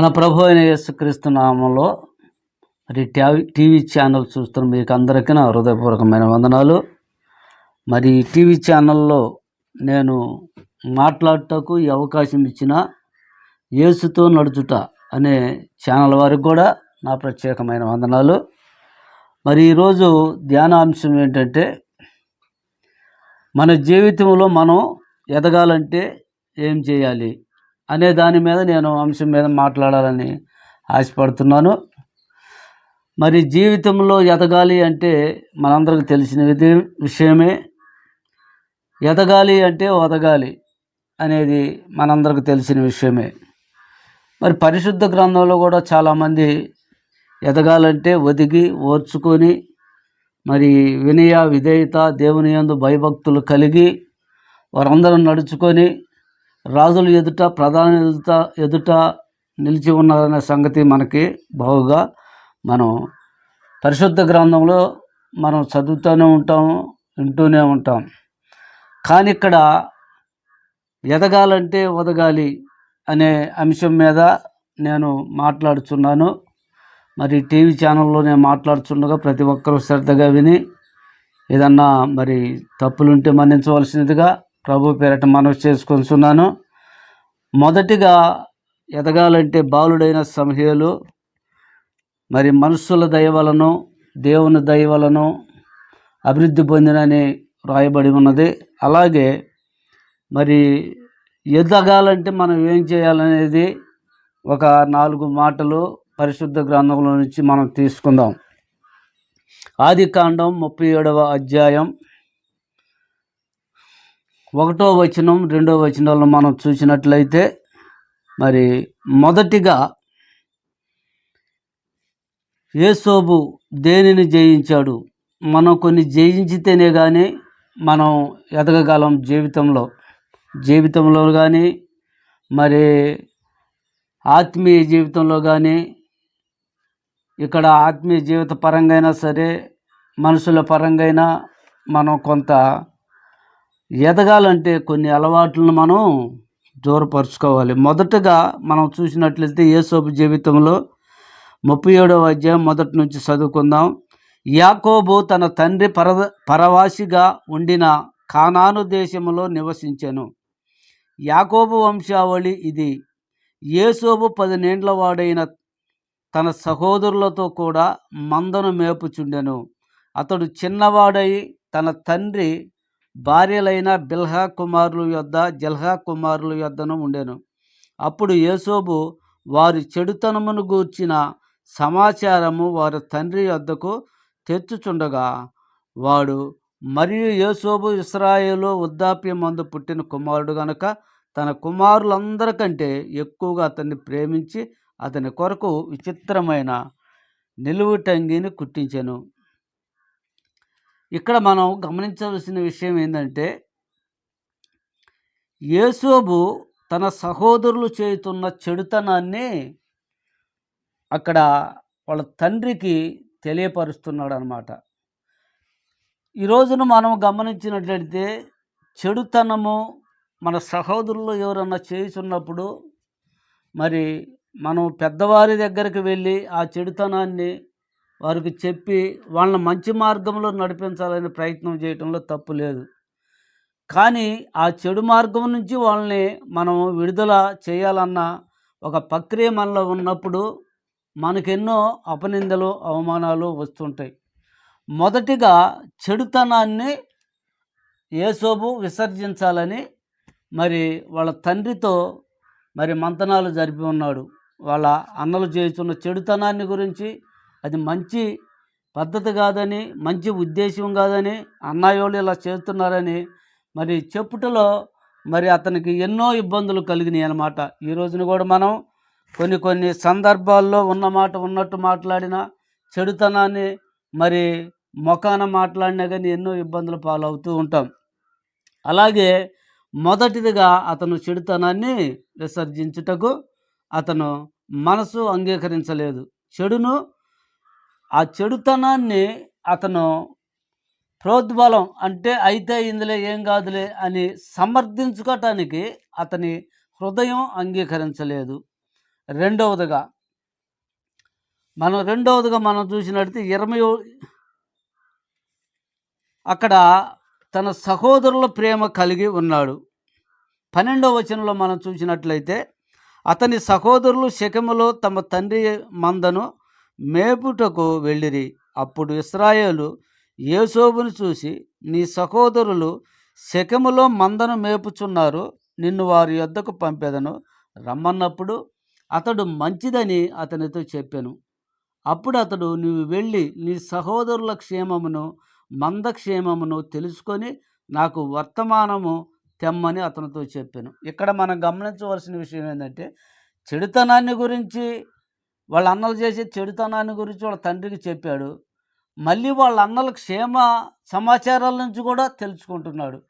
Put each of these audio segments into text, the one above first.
మన ప్రభు అయిన యేసుక్రీస్తు నామంలో మరి టీవీ టీవీ ఛానల్ చూస్తున్న మీకు అందరికీ నా హృదయపూర్వకమైన వందనాలు. మరి టీవీ ఛానల్లో నేను మాట్లాడటకు ఈ అవకాశం ఇచ్చిన యేసుతో నడుచుట అనే ఛానల్ వారికి కూడా నా ప్రత్యేకమైన వందనాలు. మరి ఈరోజు ధ్యానాంశం ఏంటంటే మన జీవితంలో మనం ఎదగాలంటే ఏం చేయాలి? అనే దాని మీద నేను అంశం మీద మాట్లాడాలని ఆశపడుతున్నాను. మరి జీవితంలో ఎదగాలి అంటే మనందరికి తెలిసిన విషయమే. ఎదగాలి అంటే ఒదగాలి అనేది మనందరికి తెలిసిన విషయమే. మరి పరిశుద్ధ గ్రంథంలో కూడా చాలామంది ఎదగాలంటే ఒదిగి ఓర్చుకొని మరి వినయ విధేయత దేవుని యందు భయభక్తులు కలిగి వారందరూ నడుచుకొని రాజుల ఎదుట ప్రధాని ఎదుట ఎదుట నిలిచి ఉన్నారనే సంగతి మనకి బాగుగా మనం పరిశుద్ధ గ్రంథంలో మనం చదువుతూనే ఉంటాము వింటూనే ఉంటాం. కానీ ఇక్కడ ఎదగాలంటే ఒదగాలి అనే అంశం మీద నేను మాట్లాడుచున్నాను. మరి టీవీ ఛానల్లో నేను మాట్లాడుచుండగా ప్రతి ఒక్కరూ శ్రద్ధగా విని ఏదన్నా మరి తప్పులుంటే మన్నించవలసినదిగా ప్రభు పేరట మనవి చేసుకొంచున్నాను మొదటిగా ఎదగాలంటే బాలుడైన సంహేలు మరి మనుషుల దయవలను దేవుని దయవలను అభివృద్ధి పొందినని రాయబడి ఉన్నది. అలాగే మరి ఎదగాలంటే మనం ఏం చేయాలనేది ఒక నాలుగు మాటలు పరిశుద్ధ గ్రంథంలో నుంచి మనం తీసుకుందాం. ఆది కాండం ముప్పై ఏడవ అధ్యాయం ఒకటో వచనం రెండో వచనాలను మనం చూసినట్లయితే మరి మొదటిగా ఏసోబు దేనిని జయించాడు? మనం కొన్ని జయించితేనే కానీ మనం ఎదగగలం జీవితంలో. జీవితంలో కానీ మరి ఆత్మీయ జీవితంలో కానీ ఇక్కడ ఆత్మీయ జీవిత పరంగా అయినా సరే మనుషుల పరంగా అయినా మనం కొంత ఎదగాలంటే కొన్ని అలవాట్లను మనం దూరపరుచుకోవాలి. మొదటగా మనం చూసినట్లయితే యేసోపు జీవితంలో ముప్పై ఏడవ అధ్యాయం మొదటి నుంచి చదువుకుందాం. యాకోబు తన తండ్రి పర పరవాసిగా ఉండిన కానాను దేశంలో నివసించెను. యాకోబు వంశావళి ఇది. యేసోబు పదినేండ్ల వాడైన తన సహోదరులతో కూడా మందను మేపుచుండెను. అతడు చిన్నవాడై తన తండ్రి భార్యలైన బిల్హా కుమారుల యొద్ద జల్హా కుమారుల యొద్దను ఉండెను. అప్పుడు యేసోబు వారి చెడుతనమును గూర్చిన సమాచారము వారి తండ్రి యొద్దకు తెచ్చుచుండగా వాడు మరియు యేసోబు ఇస్రాయేలు వృద్ధాప్యం మందు పుట్టిన కుమారుడు గనుక తన కుమారులందరికంటే ఎక్కువగా అతన్ని ప్రేమించి అతని కొరకు విచిత్రమైన నిలువుటంగిని కుట్టించెను. ఇక్కడ మనం గమనించవలసిన విషయం ఏంటంటే యేసోబు తన సహోదరులు చేస్తున్న చెడుతనాన్ని అక్కడ వాళ్ళ తండ్రికి తెలియపరుస్తున్నాడు అనమాట ఈ రోజున మనం గమనించినట్లయితే చెడుతనము మన సహోదరులు ఎవరన్నా చేస్తున్నప్పుడు మరి మనం పెద్దవారి దగ్గరికి వెళ్ళి ఆ చెడుతనాన్ని వారికి చెప్పి వాళ్ళని మంచి మార్గంలో నడిపించాలనే ప్రయత్నం చేయటంలో తప్పు లేదు. కానీ ఆ చెడు మార్గం నుంచి వాళ్ళని మనం విడుదల చేయాలన్న ఒక ప్రక్రియ మనలో ఉన్నప్పుడు మనకెన్నో అపనిందలు అవమానాలు వస్తుంటాయి. మొదటిగా చెడుతనాన్ని ఏసోబు విసర్జించాలని మరి వాళ్ళ తండ్రితో మరి మంతనాలు జరిపి ఉన్నాడు. వాళ్ళ అన్నలు చేస్తున్న చెడుతనాన్ని గురించి అది మంచి పద్ధతి కాదని మంచి ఉద్దేశం కాదని అన్నయ్యోళ్ళు ఇలా చేస్తున్నారని మరి చెప్పుటలో మరి అతనికి ఎన్నో ఇబ్బందులు కలిగినాయి అన్నమాట. ఈ రోజున కూడా మనం కొన్ని కొన్ని సందర్భాల్లో ఉన్న మాట ఉన్నట్టు మాట్లాడిన చెడుతనాన్ని మరి మొఖాన మాట్లాడినా కానీ ఎన్నో ఇబ్బందులు పాలవుతూ ఉంటాం. అలాగే మొదటిదిగా అతను చెడుతనాన్ని విసర్జించుటకు అతను మనసు అంగీకరించలేదు. చెడును ఆ చెడుతనాన్ని అతను ప్రోద్బలం అంటే అయితే ఇందులో ఏం కాదులే అని సమర్థించుకోవటానికి అతని హృదయం అంగీకరించలేదు. రెండవదిగా మనం రెండవదిగా మనం చూసినట్టు ఇరవై అక్కడ తన సహోదరుల ప్రేమ కలిగి ఉన్నాడు. పన్నెండవ వచనంలో మనం చూసినట్లయితే అతని సహోదరులు శకములో తమ తండ్రి మందను మేపుటకు వెళ్ళిరి. అప్పుడు ఇస్రాయేలు యేసోబును చూసి నీ సహోదరులు శకములో మందను మేపుచున్నారు. నిన్ను వారి యొద్దకు పంపేదను. రమ్మన్నప్పుడు అతడు మంచిదని అతనితో చెప్పాను. అప్పుడు అతడు నీవు వెళ్ళి నీ సహోదరుల క్షేమమును మందక్షేమమును తెలుసుకొని నాకు వర్తమానము తెమ్మని అతనితో చెప్పాను. ఇక్కడ మనం గమనించవలసిన విషయం ఏంటంటే చెడుతనాన్ని గురించి వాళ్ళ అన్నలు చేసే చెడుతనాన్ని గురించి వాళ్ళ తండ్రికి చెప్పాడు. మళ్ళీ వాళ్ళ అన్నల క్షేమ సమాచారాల నుంచి కూడా తెలుసుకుంటున్నాడు.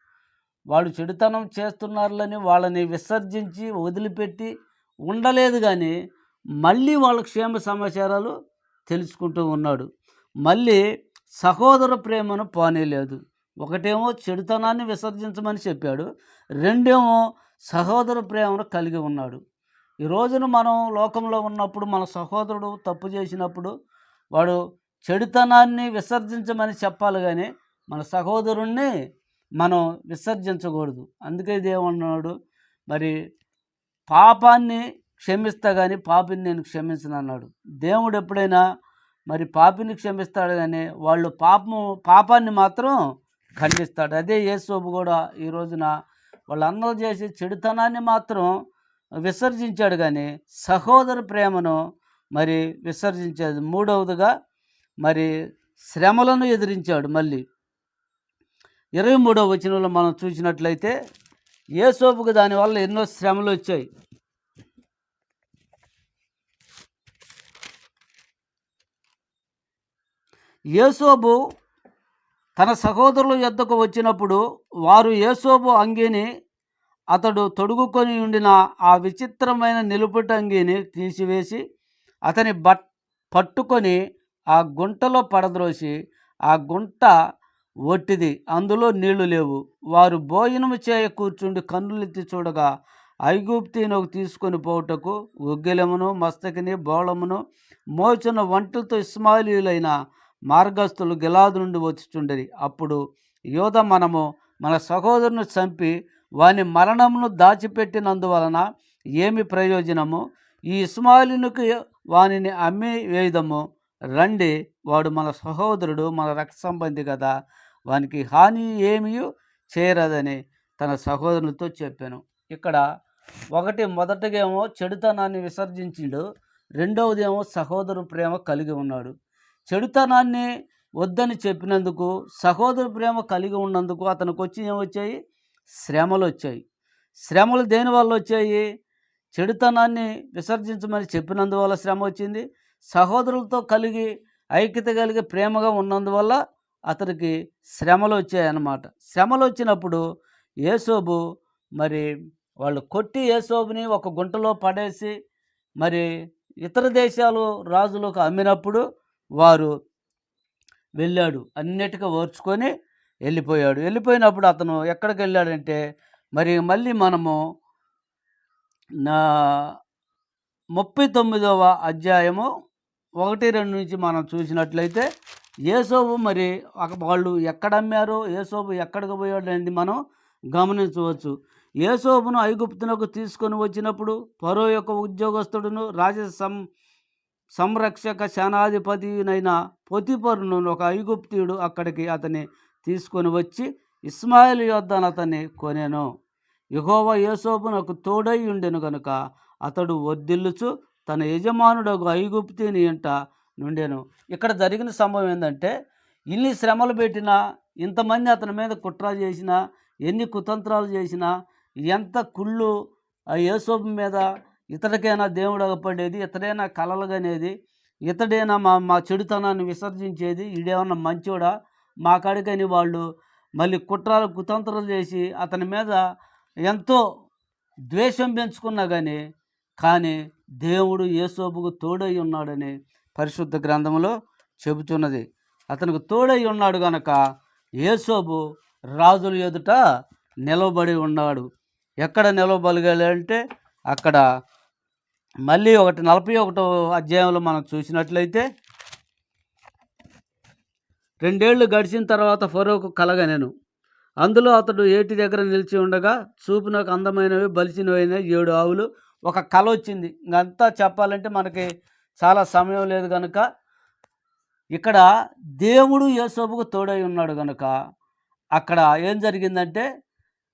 వాళ్ళు చెడుతనం చేస్తున్నారులని వాళ్ళని విసర్జించి వదిలిపెట్టి ఉండలేదు కానీ మళ్ళీ వాళ్ళ క్షేమ సమాచారాలు తెలుసుకుంటూ ఉన్నాడు. మళ్ళీ సహోదర ప్రేమను పోనేలేదు. ఒకటేమో చెడుతనాన్ని విసర్జించమని చెప్పాడు. రెండేమో సహోదర ప్రేమను కలిగి ఉన్నాడు. ఈ రోజున మనం లోకంలో ఉన్నప్పుడు మన సహోదరుడు తప్పు చేసినప్పుడు వాడు చెడుతనాన్ని విసర్జించమని చెప్పాలి కానీ మన సహోదరుణ్ణి మనం విసర్జించకూడదు. అందుకే దేవున్నాడు మరి పాపాన్ని క్షమిస్తా కానీ పాపిని నేను క్షమించను అన్నాడు. దేవుడు ఎప్పుడైనా మరి పాపిని క్షమిస్తాడు కానీ వాళ్ళు పాపము పాపాన్ని మాత్రం ఖండిస్తాడు. అదే యేసోబు కూడా ఈ రోజున వాళ్ళ అన్నలు చెడుతనాన్ని మాత్రం విసర్జించాడు కానీ సహోదర ప్రేమను మరి విసర్జించాడు మూడవదిగా మరి శ్రమలను ఎదిరించాడు మళ్ళీ. ఇరవై మూడవ వచనంలో మనం చూసినట్లయితే యేసోబుకు దానివల్ల ఎన్నో శ్రమలు వచ్చాయి. ఏసోబు తన సహోదరుల యొద్దకు వచ్చినప్పుడు వారు ఏసోబు అంగీని అతడు తొడుగుకొని ఉండిన ఆ విచిత్రమైన నిలుపుటంగిని తీసివేసి అతని బట్ పట్టుకొని ఆ గుంటలో పడద్రోసి ఆ గుంట ఒట్టిది అందులో నీళ్ళు లేవు. వారు భోజనము చేయ కూర్చుండి కన్నులెత్తి చూడగా ఐగుప్తీనకు తీసుకొని పోవుటకు ఉగ్గిలమును మస్తకిని బోళమును మోచున్న వంటలతో ఇస్మాయిలీలైన మార్గస్థులు గిలాదు నుండి వచ్చుచుండరి. అప్పుడు యోధ మనము మన సహోదరుని చంపి వాని మరణమును దాచిపెట్టినందువలన ఏమి ప్రయోజనము? ఈ ఇస్మాయిలునికి వానిని అమ్మి వేయుదము. రండి వాడు మన సహోదరుడు మన రక్త సంబంధి కదా వానికి హాని ఏమీ చేయరాదని తన సహోదరునితో చెప్పాను. ఇక్కడ ఒకటి మొదటగా ఏమో చెడుతనాన్ని విసర్జించిండు. రెండవదేమో సహోదరు ప్రేమ కలిగి ఉన్నాడు. చెడుతనాన్ని వద్దని చెప్పినందుకు సహోదరు ప్రేమ కలిగి ఉన్నందుకు అతనికి వచ్చి ఏమొచ్చాయి? శ్రమలు వచ్చాయి శ్రమలు దేనివల్ల వచ్చాయి చెడుతనాన్ని విసర్జించమని చెప్పినందువల్ల శ్రమ వచ్చింది సహోదరులతో కలిగి ఐక్యత కలిగి ప్రేమగా ఉన్నందువల్ల అతనికి శ్రమలు వచ్చాయన్నమాట శ్రమలు వచ్చినప్పుడు ఏసోబు మరి వాళ్ళు కొట్టి ఏసోబుని ఒక గుంటలో పడేసి మరి ఇతర దేశాలు రాజులకు అమ్మినప్పుడు వారు వెళ్ళాడు. అన్నిటికీ ఓర్చుకొని వెళ్ళిపోయాడు. వెళ్ళిపోయినప్పుడు అతను ఎక్కడికి వెళ్ళాడంటే మరి మళ్ళీ మనము నా ముప్పై తొమ్మిదవ అధ్యాయము ఒకటి రెండు నుంచి మనం చూసినట్లయితే ఏసోబు మరి ఒక- వాళ్ళు ఎక్కడ అమ్మారో? ఏసోబు ఎక్కడికి పోయాడు అనేది మనం గమనించవచ్చు. ఏసోబును ఐగుప్తునకు తీసుకొని వచ్చినప్పుడు పరో యొక్క ఉద్యోగస్తుడును రాజ సం సంరక్షక సేనాధిపతినైన పొతిపరును ఒక ఐగుప్తియుడు అక్కడికి అతన్ని తీసుకొని వచ్చి ఇస్మాయిల్ యొద్ద అతన్ని కొనేను. యహోవ యేసోబునకు తోడై ఉండెను గనుక అతడు వర్దిల్లుచు తన యజమానుడు ఐగుప్తిని ఇంట నుండెను. ఇక్కడ జరిగిన సంభవం ఏంటంటే ఇన్ని శ్రమలు పెట్టినా ఇంతమంది అతని మీద కుట్ర చేసినా ఎన్ని కుతంత్రాలు చేసినా ఎంత కుళ్ళు ఆ యేసోబు మీద ఇతడికైనా దేవుడు అగపడేది ఇతడైనా కలలుగనేది ఇతడైనా మా మా చెడుతనాన్ని విసర్జించేది ఈడేమన్నా మంచోడా? మా కాడికని వాళ్ళు మళ్ళీ కుట్రాలు కుతంత్రాలు చేసి అతని మీద ఎంతో ద్వేషం పెంచుకున్నా కానీ కానీ దేవుడు ఏసోబుకు తోడై ఉన్నాడని పరిశుద్ధ గ్రంథంలో చెబుతున్నది. అతనికి తోడై ఉన్నాడు గనక ఏసోబు రాజుల ఎదుట నిలబడి ఉన్నాడు. ఎక్కడ నిలవబలిగాడంటే అక్కడ మళ్ళీ ఒకటి నలభై ఒకటో అధ్యాయంలో మనం చూసినట్లయితే రెండేళ్ళు గడిచిన తర్వాత ఫరోకు కలగనెను నేను. అందులో అతడు ఏటి దగ్గర నిలిచి ఉండగా చూపునకు అందమైనవి బలిచినవైన ఏడు ఆవులు. ఒక కళ వచ్చింది. ఇంకంతా చెప్పాలంటే మనకి చాలా సమయం లేదు కనుక ఇక్కడ దేవుడు యేసోబుకు తోడై ఉన్నాడు కనుక అక్కడ ఏం జరిగిందంటే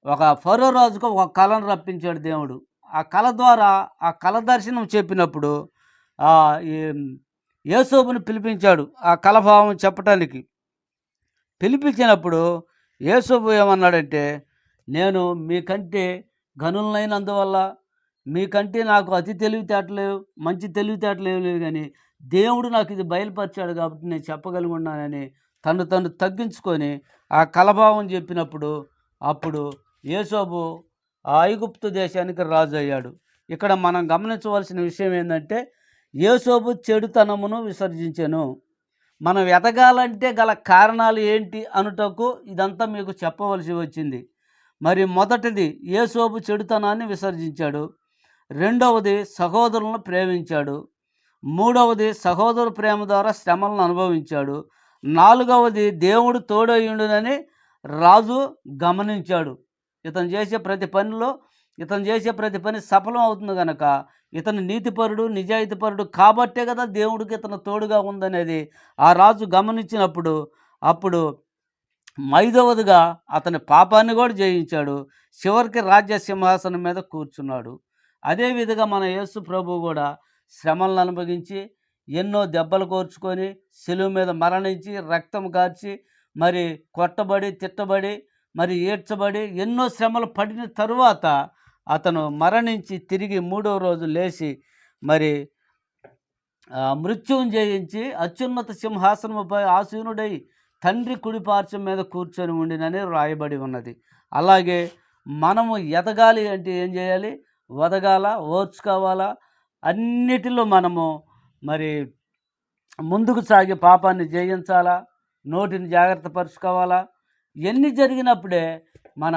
ఒక ఫరో రాజుకు ఒక కళను రప్పించాడు దేవుడు. ఆ కళ ద్వారా ఆ కళ దర్శనం చెప్పినప్పుడు ఆ యేసోబుని పిలిపించాడు ఆ కళభావం చెప్పటానికి. పిలిపించినప్పుడు యేసోబు ఏమన్నాడంటే నేను మీకంటే గనులైనందువల్ల మీకంటే నాకు అతి తెలివితేటలు మంచి తెలివితేటలు లేవు కానీ దేవుడు నాకు ఇది బయలుపరిచాడు కాబట్టి నేను చెప్పగలిగి ఉన్నానని తను తను తగ్గించుకొని ఆ కలభావం చెప్పినప్పుడు అప్పుడు యేసోబు ఐగుప్తు దేశానికి రాజు అయ్యాడు ఇక్కడ మనం గమనించవలసిన విషయం ఏంటంటే యేసోబు చెడుతనమును విసర్జించెను. మనం ఎదగాలంటే గల కారణాలు ఏంటి అనుటకు ఇదంతా మీకు చెప్పవలసి వచ్చింది. మరి మొదటిది యేసోబు చెడుతనాన్ని విసర్జించాడు. రెండవది సహోదరులను ప్రేమించాడు. మూడవది సహోదరు ప్రేమ ద్వారా శ్రమలను అనుభవించాడు. నాలుగవది దేవుడు తోడయ్యుండునని రాజు గమనించాడు. ఇతను చేసే ప్రతి పనిలో ఇతను చేసే ప్రతి పని సఫలం అవుతుంది కనుక ఇతను నీతిపరుడు నిజాయితీపరుడు కాబట్టే కదా దేవుడికి ఇతను తోడుగా ఉందనేది ఆ రాజు గమనించినప్పుడు అప్పుడు ఐదవదిగా అతని పాపాన్ని కూడా జయించాడు. చివరికి రాజ్య సింహాసనం మీద కూర్చున్నాడు. అదేవిధంగా మన యేసు ప్రభు కూడా శ్రమలను అనుభవించి ఎన్నో దెబ్బలు కోర్చుకొని సెలువు మీద మరణించి రక్తం కార్చి మరి కొట్టబడి తిట్టబడి మరి ఏడ్చబడి ఎన్నో శ్రమలు పడిన తరువాత అతను మరణించి తిరిగి మూడవ రోజు లేచి మరి మృత్యుం జయించి అత్యున్నత సింహాసనముపై ఆసీనుడై తండ్రి కుడిపార్శ్వం మీద కూర్చొని ఉండినని రాయబడి ఉన్నది. అలాగే మనము ఎదగాలి అంటే ఏం చేయాలి? వదగాల? ఓర్చుకోవాలా? అన్నిటిలో మనము మరి ముందుకు సాగి పాపాన్ని జయించాలా? నోటిని జాగ్రత్త పరుచుకోవాలా? ఇవన్నీ జరిగినప్పుడే మన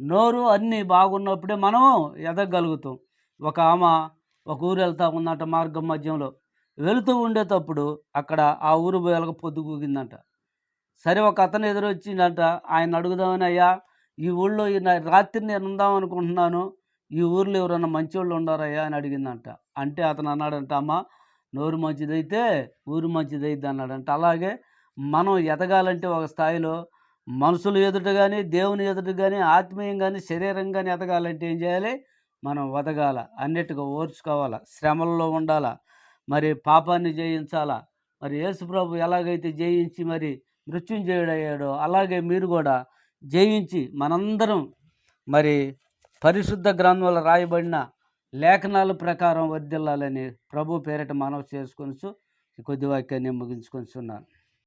నోరు అన్నీ బాగున్నప్పుడే మనం ఎదగలుగుతాం ఒక ఆమె ఒక ఊరు వెళ్తా ఉందంట మార్గం మధ్యంలో. వెళుతూ ఉండేటప్పుడు అక్కడ ఆ ఊరు పోయాలకు పొద్దుకూగిందంట సరే ఒక అతను ఎదురొచ్చిందంట ఆయన అడుగుదామని అయ్యా ఈ ఊళ్ళో ఈ రాత్రి నేను ఉందాం అనుకుంటున్నాను. ఈ ఊర్లో ఎవరన్నా మంచోళ్ళు ఉండారయ్యా? అని అడిగిందంట. అంటే అతను అన్నాడంట అమ్మ నోరు మంచిదైతే ఊరు మంచిదైద్ది అన్నాడంట అలాగే మనం ఎదగాలంటే ఒక స్థాయిలో మనుషులు ఎదుట కానీ దేవుని ఎదుట కానీ ఆత్మీయం కానీ శరీరం కానీ ఎదగాలంటే ఏం చేయాలి? మనం వదగాల. అన్నిటిగా ఓర్చుకోవాలా. శ్రమల్లో ఉండాలా. మరి పాపాన్ని జయించాలా. మరి యేసుప్రభు ఎలాగైతే జయించి మరి మృత్యుంజయుడయ్యాడో అలాగే మీరు కూడా జయించి మనందరం మరి పరిశుద్ధ గ్రంథంలో రాయబడిన లేఖనాల ప్రకారం వర్దిల్లాలని ప్రభు పేరిట మనవి చేసుకొని కొద్ది వాక్యాన్ని ముగించుకొని